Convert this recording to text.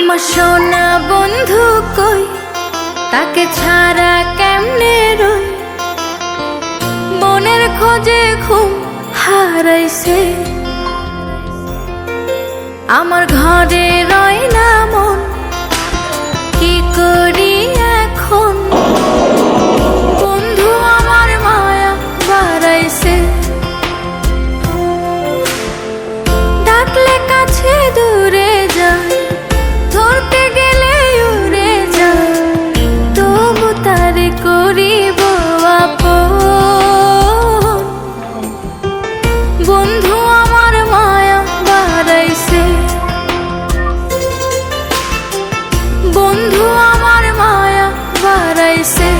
আমার সোনা বন্ধু কই? তাকে ছাড়া কেমনে রই? মনের খোঁজে ঘুম হারাইছে। আমার ঘরে রয় না aparecer.